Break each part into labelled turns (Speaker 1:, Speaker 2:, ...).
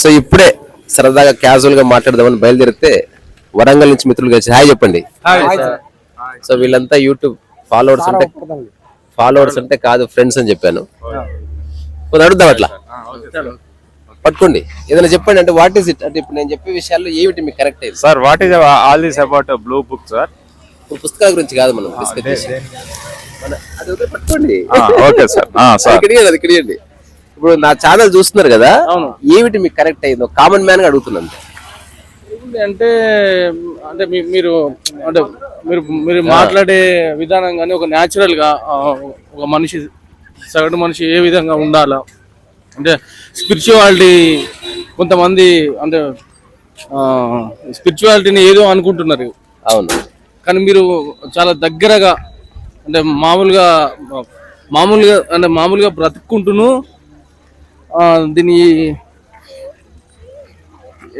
Speaker 1: So ఇప్పుడే సరదాగా క్యాజువల్గా మాట్లాడదామని బయలుదేరితే వరంగల్ నుంచి మిత్రులు కలిసి హాయ్ చెప్పండి. సో వీళ్ళంతా యూట్యూబ్ ఫాలోవర్స్ అంటే ఫాలోవర్స్ అంటే కాదు ఫ్రెండ్స్ అని చెప్పాను. కొంచెం అడుగుదాం అట్లా. పట్టుకోండి. ఏదైనా చెప్పండి అంటే వాట్ ఈస్ ఇట్ అంటే ఇప్పుడు నేను చెప్పే విషయాల్లో ఏమిటి మీకు కరెక్ట్ అయింది?
Speaker 2: Sir, what is all this about a blue book, sir?
Speaker 1: ఇప్పుడు పుస్తకాల గురించి కాదు మనం డిస్కస్ పట్టుకోండి.
Speaker 2: Ah, sir.
Speaker 1: అది ఇక్కడియండి. ఇప్పుడు నా ఛానల్ చూస్తున్నారు కదా ఏమిటి మీకు కరెక్ట్ అయిందో కామన్ మ్యాన్గా అడుగుతున్నాను.
Speaker 3: అంటే అంటే మీరు అంటే మీరు మీరు మాట్లాడే విధానం కానీ ఒక న్యాచురల్గా ఒక మనిషి సగటు మనిషి ఏ విధంగా ఉండాలా? అంటే స్పిరిచువాలిటీ కొంతమంది అంటే స్పిరిచువాలిటీని ఏదో అనుకుంటున్నారు.
Speaker 1: అవును.
Speaker 3: కానీ మీరు చాలా దగ్గరగా అంటే మామూలుగా మామూలుగా అంటే మామూలుగా బ్రతుక్కుంటూను ఆ, దీన్ని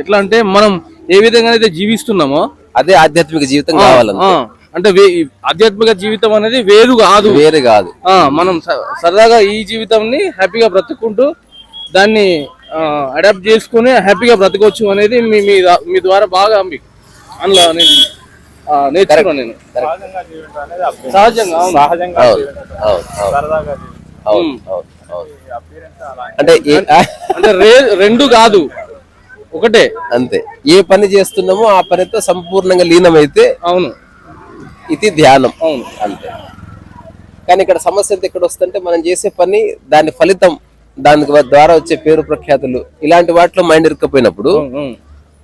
Speaker 3: ఎట్లా అంటే మనం ఏ విధంగా అయితే జీవిస్తున్నామో
Speaker 1: అదే ఆధ్యాత్మిక జీవితం కావాలంటే.
Speaker 3: ఆ, అంటే వే- ఈ ఆధ్యాత్మిక జీవితం అనేది వేరు కాదు.
Speaker 1: వేరే కాదు.
Speaker 3: ఆ, మనం స- సరదాగా ఈ జీవితాన్ని హ్యాపీగా బ్రతుక్కుంటూ దాన్ని అడాప్ట్ చేసుకుని హ్యాపీగా బ్రతకొచ్చు అనేది మీ మీ దా- మీ ద్వారా బాగా మీ- అందులో నేను నేర్చుకున్నాను నేను. సహజంగా అవును.
Speaker 2: సహజంగా
Speaker 1: అంటే
Speaker 3: అంటే రెండు కాదు. ఒకటే.
Speaker 1: అంతే. ఏ పని చేస్తున్నామో ఆ పనితో సంపూర్ణంగా లీనమైతే
Speaker 3: అవును.
Speaker 1: ఇది ధ్యానం.
Speaker 3: అవును.
Speaker 1: అంతే. కానీ ఇక్కడ సమస్య ఎంత ఎక్కడ వస్తుంటే మనం చేసే పని దాని ఫలితం దాని ద్వారా వచ్చే పేరు ప్రఖ్యాతులు ఇలాంటి వాటిలో మైండ్ ఇరుక్కపోయినప్పుడు
Speaker 3: అవును.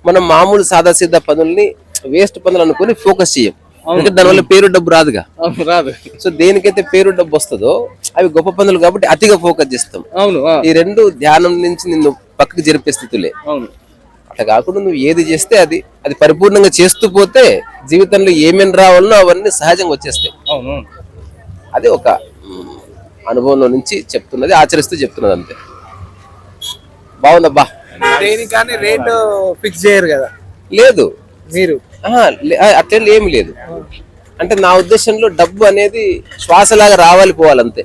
Speaker 1: మనం మామూలు సాదా సీదా పనుల్ని వేస్ట్ పనులు అనుకుని ఫోకస్ చేయం. దానివల్ల పేరు డబ్బు రాదుగా.
Speaker 3: అవును రాదు.
Speaker 1: సో దేనికైతే పేరు డబ్బు వస్తుందో అవి గొప్ప పనులు కాబట్టి అతిగా ఫోకస్ చేస్తాం.
Speaker 3: అవును
Speaker 1: ఈ రెండు ధ్యానం నుంచి నిన్ను పక్కకు జరిపే స్థితులే.
Speaker 3: అవును.
Speaker 1: అట్లా కాకుండా నువ్వు ఏది చేస్తే అది అది పరిపూర్ణంగా చేస్తూ పోతే జీవితంలో ఏమేమి రావాలనో అవన్నీ సహజంగా వచ్చేస్తాయి. అది ఒక అనుభవంలో నుంచి చెప్తున్నది ఆచరిస్తూ చెప్తున్నది అంతే. బాగుందబ్బా.
Speaker 4: దేనికి కానీ రేట్ ఫిక్స్ చేయరు కదా.
Speaker 1: లేదు.
Speaker 4: మీరు
Speaker 1: అట్లా ఏమి లేదు. అంటే నా ఉద్దేశంలో డబ్బు అనేది శ్వాసలాగా రావాలి పోవాలంతే.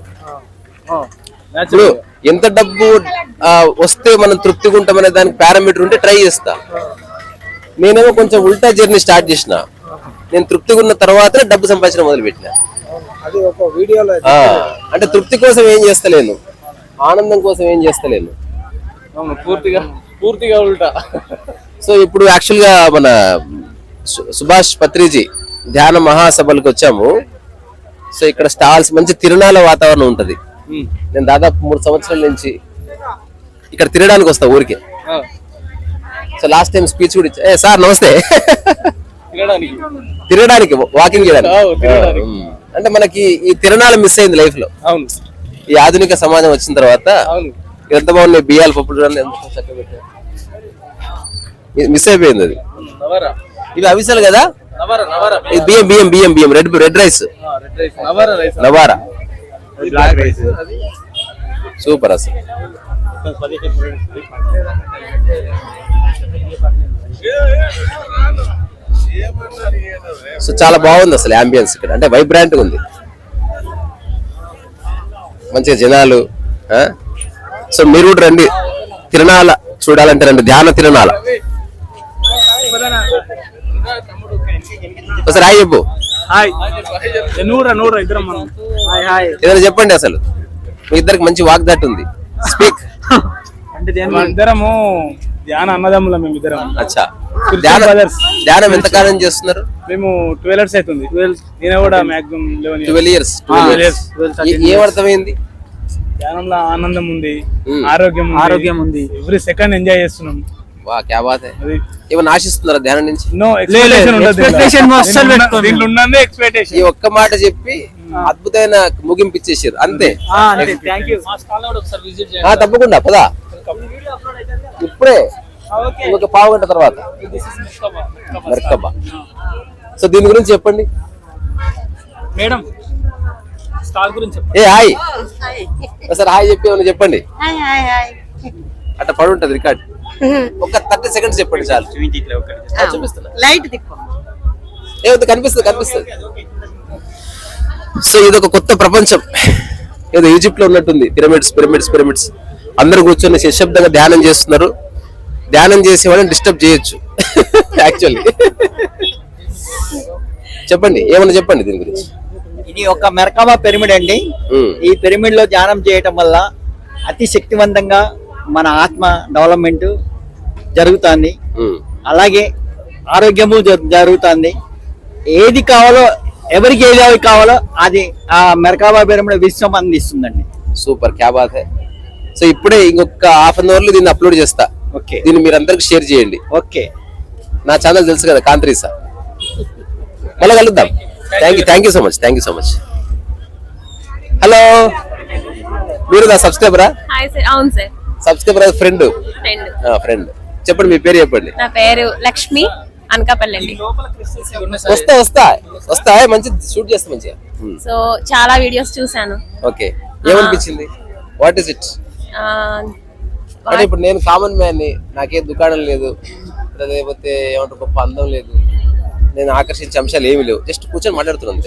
Speaker 1: ఇప్పుడు ఎంత డబ్బు వస్తే మనం తృప్తిగా ఉంటామనే దానికి పారామీటర్ ఉంటే ట్రై చేస్తా. నేనేమో కొంచెం ఉల్టా జర్నీ స్టార్ట్ చేసిన. నేను తృప్తిగా ఉన్న తర్వాత డబ్బు సంపాదించడం మొదలు పెట్టిన అంటే తృప్తి కోసం ఏం చేస్తలేను. ఆనందం కోసం ఏం చేస్తలేను.
Speaker 3: పూర్తిగా పూర్తిగా ఉల్టా.
Speaker 1: సో ఇప్పుడు యాక్చువల్గా మన సుభాష్ పత్రిజీ ధ్యాన మహాసభలకు వచ్చాము. సో ఇక్కడ స్టాల్స్ మంచి తిరునాళ్ళ వాతావరణం ఉంటది. నేను దాదాపు మూడు సంవత్సరాల నుంచి ఇక్కడ తిరగడానికి వస్తా ఊరికి. సో లాస్ట్ టైం స్పీచ్ కూడా ఇచ్చా. ఏ సార్ నమస్తే. తిరగడానికి. వాకింగ్ చేయడానికి. అంటే మనకి ఈ తిరణాలు మిస్ అయింది
Speaker 3: లైఫ్లో.
Speaker 1: ఈ ఆధునిక సమాజం వచ్చిన తర్వాత ఎంత బాగున్నాయి బియ్యాలు పప్పు చూడండి ఎంత చక్కగా పెట్టారు. మిస్ అయిపోయింది అది. ఇవి అవిసలు కదా? బియ్యం బియ్యం బియ్యం బియ్యం. Red red rice
Speaker 3: Navara
Speaker 1: super అసలు. సో చాలా బాగుంది అసలు అంబియన్స్ ఇక్కడ. అంటే వైబ్రాంట్ ఉంది. మంచిగా జనాలు ఆ? సో మీరు కూడా రండి. తిరణాల చూడాలంటే రండి. ధ్యాన తిరణాల. ఒకసారి హాయ్ చెప్పు.
Speaker 4: హాయ్. నూరా నూరా ఇద్దరం మనం. Hi hi.
Speaker 1: ఏదైనా చెప్పండి అసలు. మీ ఇద్దరికి మంచి వాగ్దాట్ ఉంది. స్పీక్
Speaker 4: అంటే ఇద్దరము ధ్యాన అన్నదమ్ముల మేము ఇద్దరం.
Speaker 1: అచ్చా. ధ్యానం. ధ్యానం ఎంత కాలం చేస్తున్నారు?
Speaker 4: మేము ట్వెల్వ్ ఇయర్స్ అవుతుంది. నేను కూడా మాక్సిమం
Speaker 1: ట్వెల్వ్ ఇయర్స్
Speaker 4: years.
Speaker 1: ఏమర్థమైంది
Speaker 4: ధ్యానంలో ఆనందం ఉంది
Speaker 1: Hmm.
Speaker 4: ఆరోగ్యం ఆరోగ్యం ఉంది. ఎవ్రీ సెకండ్ ఎంజాయ్ చేస్తున్నాం.
Speaker 1: వా క్యా బాత్ ఏమైనా ఆశిస్తున్నారా ధ్యానం నుంచి? ఈ ఒక్క మాట చెప్పి అద్భుతమైన ముగింపు ఇచ్చేసారు అంతే. తప్పకుండా పదా. ఇప్పుడే ఇంకొక పావు గంట తర్వాత. సో దీని గురించి చెప్పండి.
Speaker 4: మేడం స్టాల్ గురించి
Speaker 1: ఏ హాయ్. ఒకసారి హాయ్ చెప్పి ఏమైనా చెప్పండి. అట్లా పడి ఉంటుంది రికార్డ్. ఒక థర్టీ సెకండ్స్ చెప్పండి చాలు. చూపిస్తున్నా.
Speaker 5: లైట్
Speaker 1: ఏవద్దు కనిపిస్తుంది కనిపిస్తుంది. సో ఇది ఒక కొత్త ప్రపంచం. ఏదో ఈజిప్ట్లో ఉన్నట్టుంది. పిరమిడ్స్ పిరమిడ్స్ పిరమిడ్స్ అందరూ కూర్చొని నిశ్శబ్దంగా ధ్యానం చేస్తున్నారు. ధ్యానం చేసేవాళ్ళని డిస్టర్బ్ చేయొచ్చు. యాక్చువల్లీ చెప్పండి ఏమన్నా చెప్పండి దీని గురించి.
Speaker 6: ఇది ఒక మెరకామా పిరమిడ్ అండి. ఈ పిరమిడ్లో ధ్యానం చేయటం వల్ల అతి శక్తివంతంగా మన ఆత్మ డెవలప్మెంట్ జరుగుతుంది. అలాగే ఆరోగ్యము జ- జరుగుతుంది. ఏది కావాలో ఎవరికి ఏది కావాలో అది ఆ మెరకాబా పిరమిడ్ విశ్వం అందిస్తుందండి.
Speaker 1: సూపర్ క్యా బాత్ హై. సో ఇప్పుడే ఇంకొక హాఫ్ అన్ అవర్లో దీన్ని అప్లోడ్ చేస్తా.
Speaker 6: ఓకే.
Speaker 1: దీన్ని మీరు అందరికి షేర్ చేయండి.
Speaker 6: ఓకే.
Speaker 1: నా ఛానల్ తెలుసు కదా కాంత్రీసా మళ్ళీ కలుద్దాం. Thank you thank you so much thank you so much hello మీరు నా సబ్స్క్రైబరా
Speaker 5: అవును sir
Speaker 1: subscriber friend.
Speaker 5: Friend.
Speaker 1: Friend. చెప్పండి మీ పేరు చెప్పండి.
Speaker 5: నా పేరు లక్ష్మి అనకాపల్లి
Speaker 1: వస్తా వస్తా. వస్తా మంచి షూట్ చేస్తా మంచిగా.
Speaker 5: సో చాలా వీడియోస్ చూసాను
Speaker 1: ఓకే. ఏమనిపించింది? వాట్ ఇస్ ఇట్ అంటే ఇప్పుడు నేను కామన్ మ్యాన్ని నాకేం దుకాణం లేదు. లేకపోతే ఏమంటారు గొప్ప అందం లేదు. నేను ఆకర్షించే అంశాలు ఏమీ లేవు. జస్ట్ కూర్చొని మాట్లాడుతున్నాను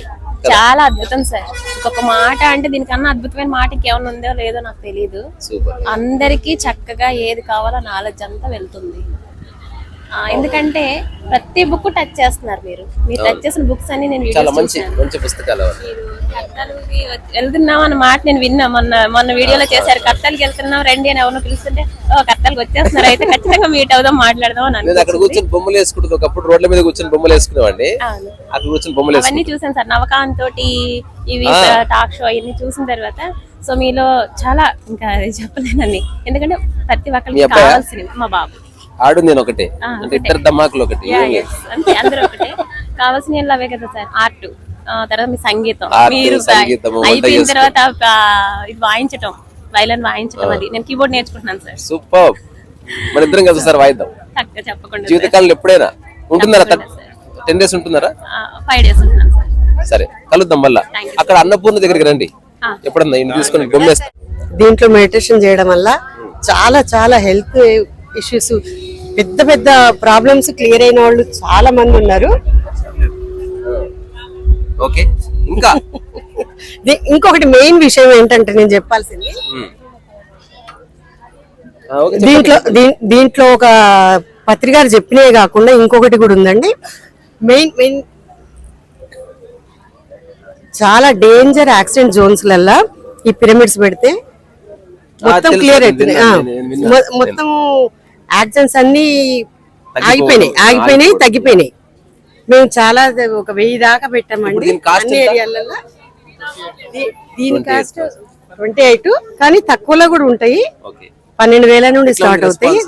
Speaker 5: చాలా అద్భుతం సార్. ఇంకొక మాట అంటే దీనికన్నా అద్భుతమైన మాట ఇంకేమైనా ఉందో లేదో నాకు తెలియదు అందరికీ చక్కగా ఏది కావాలో నాలెడ్జ్ అంతా వెళ్తుంది. ఎందుకంటే ప్రతి బుక్ టచ్ చేస్తున్నారు మీరు. మీరు టచ్ చేసిన బుక్స్ అన్ని నేను
Speaker 1: చాలా మంచి మంచి పుస్తకాలు
Speaker 5: వెళ్తున్నాం అన్న మాట నేను విన్నా. మొన్న మొన్న వీడియోలో చేశారు కత్తలకి వెళ్తున్నాం రండి అని ఎవరినో పిలుస్తుంటే ఓ కత్తలకి వచ్చేస్తున్నారు. అయితే ఖచ్చితంగా మీట్ అవుదాం మాట్లాడదాం అని
Speaker 1: అక్కడ. కూర్చొని బొమ్మలు వేసుకుంటుంది ఒకప్పుడు రోడ్ల మీద కూర్చొని బొమ్మలు వేసుకునేవాడిని.
Speaker 5: అవును.
Speaker 1: అక్కడ కూర్చొని బొమ్మలు
Speaker 5: అవన్నీ చూసాను సార్. నవకాంత్ తోటి ఇవి. టాక్ షో అవన్నీ చూసిన తర్వాత సో మీలో చాలా ఇంకా చెప్పలేనండి ఎందుకంటే ప్రతి ఒక్కరికి? కావాల్సినవి. మా బాబు.
Speaker 1: ఆడు నేను ఒకటే. అంటే. ఇద్దరు దమ్మాకులు ఒకటి.
Speaker 5: అందరూ కావాల్సిన అవే కదా సార్? ఆర్ట్ తర్వాత మీ సంగీతం. మీరు అయిపోయిన. తర్వాత ఆ, ఇది వాయించటం. వైలన్ వాయించటం అది. నేను కీబోర్డ్ నేర్చుకుంటున్నాను సార్.
Speaker 1: సూపర్. మన ఇద్దరం కలిసి సార్ వాయిద్దాం.
Speaker 5: చెప్పకుండా
Speaker 1: జీవితకాలంలో ఎప్పుడైనా?
Speaker 5: తప్పకుండా
Speaker 1: టెన్ డేస్ ఉంటున్నారా?
Speaker 5: ఫైవ్ డేస్ ఉంటున్నాను సార్.
Speaker 1: సరే కలుద్దాం మళ్ళా. అక్కడ అన్నపూర్ణ దగ్గరికి రండి. ఎప్పుడన్నా ఇంటి తీసుకొని బొమ్మేస్తా
Speaker 7: దీంట్లో మెడిటేషన్ చేయడం వల్ల చాలా చాలా హెల్త్ ఇష్యూస్ పెద్ద పెద్ద ప్రాబ్లమ్స్ క్లియర్ అయిన వాళ్ళు చాలా మంది ఉన్నారు.
Speaker 1: ఓకే ఇంకా?
Speaker 7: ఇంకొకటి మెయిన్ విషయం ఏంటంటే నేను చెప్పాల్సింది. దీంట్లో దీంట్లో ఒక పత్రికారు చెప్పినవి కాకుండా ఇంకొకటి కూడా ఉందండి. మెయిన్ మెయిన్ చాలా డేంజర్ యాక్సిడెంట్ జోన్స్ లల్లా ఈ పిరమిడ్స్ పెడితే మొత్తం క్లియర్ అవుతుంది మొత్తం యాక్సిడెంట్స్ అన్ని ఆగిపోయినాయి ఆగిపోయినాయి. తగ్గిపోయినాయి. మేము చాలా ఒక వెయ్యి దాకా పెట్టామండి. అన్ని? ఏరియాలలో దీని కాస్ట్ ట్వంటీ ఎయిట్ కానీ తక్కువలో కూడా ఉంటాయి.
Speaker 1: ఓకే.
Speaker 7: పన్నెండు వేల నుండి స్టార్ట్ అవుతాయి?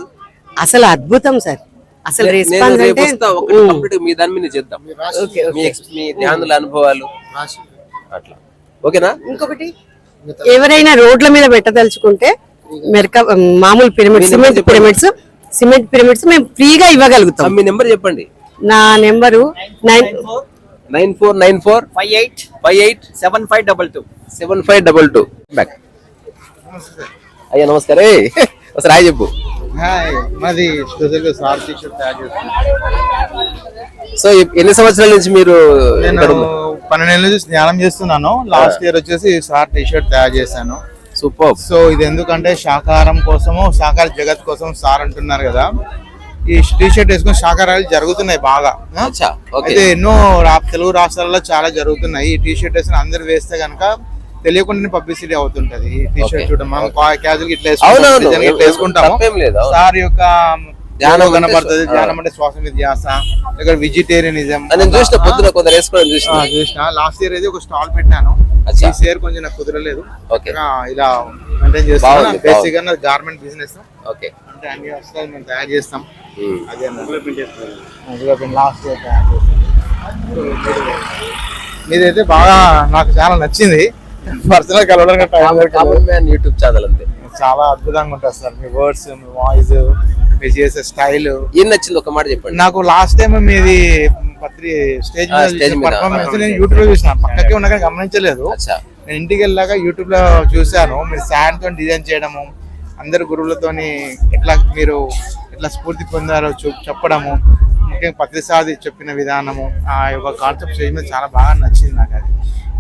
Speaker 7: అసలు అద్భుతం సార్. అసలు రెస్పాన్స్ అంటే
Speaker 1: మీ దాని మీద చేద్దాం. మీ ధ్యానుల అనుభవాలు. అట్లా. ఓకేనా?
Speaker 7: ఇంకొకటి ఎవరైనా రోడ్ల మీద పెట్టదలుచుకుంటే మెరక మామూలు పిరమిడ్
Speaker 1: మీ
Speaker 7: సిమెంట్. పిరమిడ్స్ సిమెంట్ పిరమిడ్స్ మేము ఫ్రీగా ఇవ్వగలుగుతాం.
Speaker 1: మీ నెంబర్ చెప్పండి.
Speaker 7: నా number nine
Speaker 1: nine four nine four
Speaker 6: five eight
Speaker 1: five eight
Speaker 6: seven five double two.
Speaker 1: Seven five double two. Back అయ్యా నమస్కారం. ఒకసారి హాయ్ చెప్పు.
Speaker 8: హాయ్ మాది స్పెషల్గా సార్ టీషర్ట్ తయారు చేస్తున్నాను.
Speaker 1: సో ఎన్ని సంవత్సరాల నుంచి మీరు
Speaker 8: నేను? పన్నెండేళ్ళ నుంచి ధ్యానం చేస్తున్నాను. లాస్ట్ ఇయర్ వచ్చేసి సార్ టీషర్ట్ తయారు చేశాను.
Speaker 1: సూపర్.
Speaker 8: సో ఇది ఎందుకంటే శాకాహారం కోసము శాకాహార జగత్ కోసం సార్ అంటున్నారు కదా. ఈ టీషర్ట్ వేసుకుని శాకాహారాలు జరుగుతున్నాయి బాగా. అయితే ఎన్నో తెలుగు రాష్ట్రాల్లో చాలా జరుగుతున్నాయి. ఈ టీషర్ట్ వేసిన అందరు వేస్తే గనక తెలియకుండానే పబ్లిసిటీ అవుతుంటది. ఈ టీషర్ట్
Speaker 1: Okay.
Speaker 8: చూడడం మనం క్యాజువల్ ఇట్లా. వేసుకుంటాం. సార్ యొక్క
Speaker 1: ధ్యానం శ్వాస.
Speaker 8: ధ్యానం అంటే శ్వాస మీద ధ్యాస వెజిటేరియనిజం
Speaker 1: నేను చూసిన పొద్దున కొందరు వేసుకోవడం చూసిన
Speaker 8: చూసిన. లాస్ట్ ఇయర్ అయితే ఒక స్టాల్ పెట్టాను. ఈ ఇయర్ కొంచెం నాకు కుదరలేదు. ఇలా మెయింటైన్ చేస్తాను బేసిక్గా గార్మెంట్ బిజినెస్
Speaker 1: ఓకే.
Speaker 8: అంటే అన్ని వస్తాయి మేము తయారు చేస్తాం. అదే లాస్ట్ ఇయర్ తయారు చేస్తాం మీదైతే బాగా నాకు చాలా నచ్చింది. పర్సనల్
Speaker 1: మ్యాన్ యూట్యూబ్ ఛానల్ అంతే.
Speaker 8: చాలా అద్భుతంగా ఉంటుంది సార్. మీ వర్డ్స్ మీ వాయిస్ మీరు చేసే స్టైల్.
Speaker 1: ఏం నచ్చింది ఒక మాట చెప్పండి.
Speaker 8: నాకు లాస్ట్ టైం మీది పత్రి స్టేజ్. పర్ఫార్మెన్స్ నేను యూట్యూబ్లో చూసిన పక్కకే ఉండగా గమనించలేదు. నేను ఇంటికి వెళ్ళాక యూట్యూబ్లో చూశాను మీరు శాండ్తో డిజైన్ చేయడము అందరు గురువులతోని ఎట్లా మీరు ఎట్లా స్ఫూర్తి పొందారో చెప్పడము ముఖ్యంగా పత్రిసాది చెప్పిన విధానము ఆ యొక్క కాన్సెప్ట్ స్టేజ్ మీద చాలా బాగా నచ్చింది నాకు అది.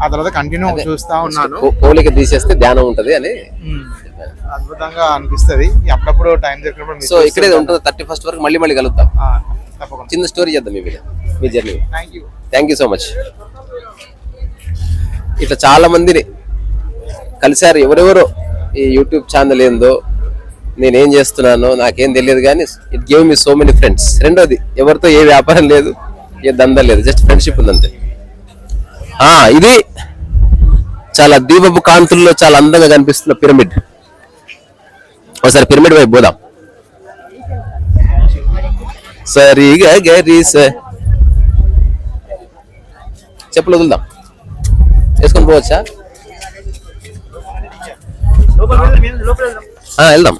Speaker 8: ఆ తర్వాత కంటిన్యూ చూస్తా ఉన్నాను.
Speaker 1: పోలిక తీసేస్తే ధ్యానం ఉంటది అని.
Speaker 8: అద్భుతంగా అనిపిస్తది. అప్పుడప్పుడు టైం దొరికినప్పుడు
Speaker 1: సో ఇక్కడే. ఉంటుంది థర్టీ ఫస్ట్ వరకు మళ్ళీ మళ్ళీ కలుద్దాం.
Speaker 8: ఆ, తప్పకుండా.
Speaker 1: చిన్న స్టోరీ చేద్దాం మీ మీ journey
Speaker 8: thank you
Speaker 1: so much ఇట్లా చాలా మందిని కలిశారు. ఎవరెవరో ఈ యూట్యూబ్ ఛానల్ ఏందో నేనేం చేస్తున్నానో నాకేం తెలియదు కానీ it gave me so many friends రెండోది ఎవరితో ఏ వ్యాపారం లేదు ఏ దందా లేదు జస్ట్ ఫ్రెండ్షిప్ ఉందంతే. ఇది చాలా దీపపు కాంతుల్లో చాలా అందంగా కనిపిస్తున్న పిరమిడ్ ఒకసారి పిరమిడ్ వైపు పోదాం. సరిగా గరి చెప్పులు వదులుదాం. వేసుకొని పోవచ్చా? వెళ్దాం.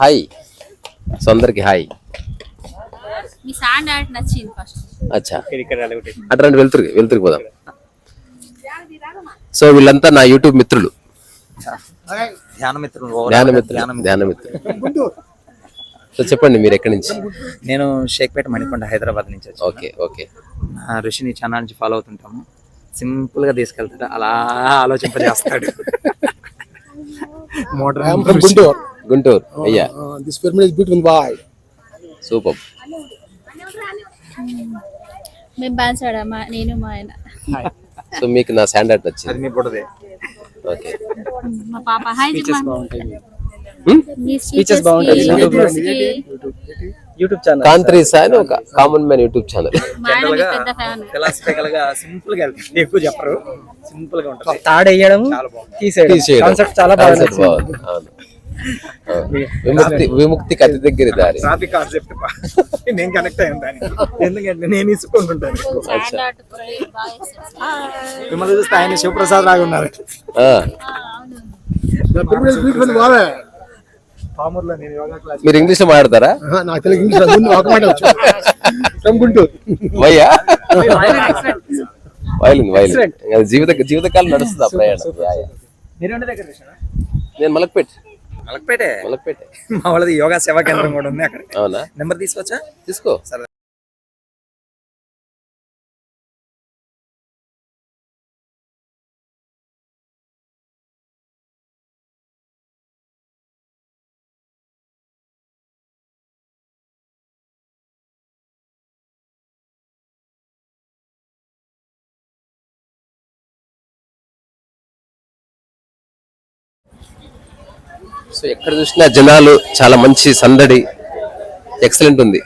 Speaker 1: హాయ్. సో అందరికి హాయ్ అచ్చా. అటువంటి వెళ్తురికి వెళ్తురికి పోదాం. సో వీళ్ళంతా నా యూట్యూబ్ మిత్రులు.
Speaker 6: ధ్యాన మిత్రులు
Speaker 1: ధ్యాన మిత్రులు ధ్యాన మిత్రులు. సో చెప్పండి మీరు ఎక్కడి నుంచి?
Speaker 6: నేను షేక్పేట మణికొండ హైదరాబాద్ నుంచి
Speaker 1: ఓకే ఓకే.
Speaker 6: ఆ ఋషిని ఛానల్ నుంచి ఫాలో అవుతుంటాము. సింపుల్గా తీసుకెళ్తాడు అలా ఆలోచింపజేస్తాడు. మోడర్న్
Speaker 9: గుంటూరు.
Speaker 1: గుంటూరు. అయ్యా.
Speaker 9: This pyramid is beautiful boy
Speaker 1: super.
Speaker 5: మేము బాన్సాడా? మా నేను మా ఆయన.
Speaker 1: సో మీకు నా స్టాండర్డ్ నచ్చింది.
Speaker 6: అది మీ బుడదే
Speaker 1: ఓకే.
Speaker 5: మా పాప. హాయ్
Speaker 6: Speeches బాగుంటాయి. యూట్యూబ్ ఛానల్
Speaker 1: కాంత్రీసా అని ఒక కామన్ మ్యాన్ యూట్యూబ్ ఛానల్
Speaker 5: మా పెద్ద ఫ్యాన్
Speaker 6: ఫిలాసఫికల్గా సింపుల్గా ఎక్కువ చెప్పరు. సింపుల్గా ఉంటుంది. తాడేయడం తీసేయడం. కాన్సెప్ట్ చాలా
Speaker 1: బాగుంది. విముక్తి విముక్తికి అతి దగ్గర దారి.
Speaker 6: ట్రాఫిక్ కాన్సెప్ట్ నేను కనెక్ట్ అయ్యాను దానికి. ఎందుకంటే నేను ఇసుకుంటుంటాను మిమ్మల్ని చూస్తే ఆయన శివప్రసాద్ లాగా ఉన్నారు.
Speaker 1: మీరు ఇంగ్లీష్లో మాట్లాడతారా
Speaker 9: నాకు తెలుగు ఇంగ్లీష్ ఒక మాట
Speaker 1: వయ్యా? వైలిన్ వైలిన్ అది జీవిత జీవితకాలం నడుస్తుంది ఆ ప్రయాణం? నేను మలక్పేట్.
Speaker 6: మలక్పేటే?
Speaker 1: మలక్పేట.
Speaker 6: మా వాళ్ళది యోగా సేవా కేంద్రం కూడా ఉంది అక్కడ.
Speaker 1: అవునా?
Speaker 6: నెంబర్ తీసుకోవచ్చా
Speaker 1: తీసుకో. సో ఎక్కడ చూసినా జనాలు చాలా మంచి సందడి ఎక్సలెంట్ ఉంది.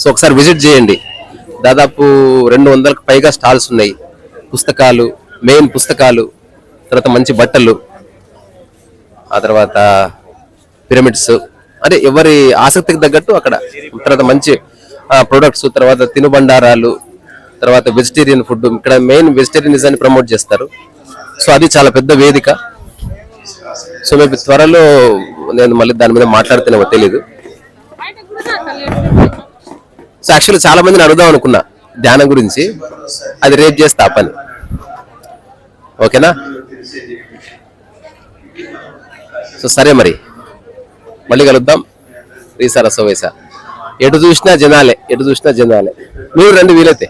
Speaker 1: సో ఒకసారి విజిట్ చేయండి. దాదాపు రెండు వందలకు పైగా స్టాల్స్ ఉన్నాయి. పుస్తకాలు మెయిన్ పుస్తకాలు తర్వాత మంచి బట్టలు ఆ తర్వాత పిరమిడ్స్ అంటే ఎవరి ఆసక్తికి తగ్గట్టు అక్కడ. తర్వాత మంచి ప్రొడక్ట్స్ తర్వాత తినుబండారాలు తర్వాత వెజిటేరియన్ ఫుడ్ ఇక్కడ మెయిన్ వెజిటేరియనిజాన్ని ప్రమోట్ చేస్తారు. సో అది చాలా పెద్ద వేదిక. సో మేము త్వరలో నేను మళ్ళీ దాని మీద మాట్లాడుతున్నామో తెలీదు. సో యాక్చువల్లీ చాలా మందిని అడుగుదాం అనుకున్నా ధ్యానం గురించి. అది రేపు చేస్తా పని. ఓకేనా? సో సరే మరి. మళ్ళీ కలుద్దాం. రీసా రసోవేసా ఎటు చూసినా జనాలే ఎటు చూసినా జనాలే. మీరు రండి వీలైతే.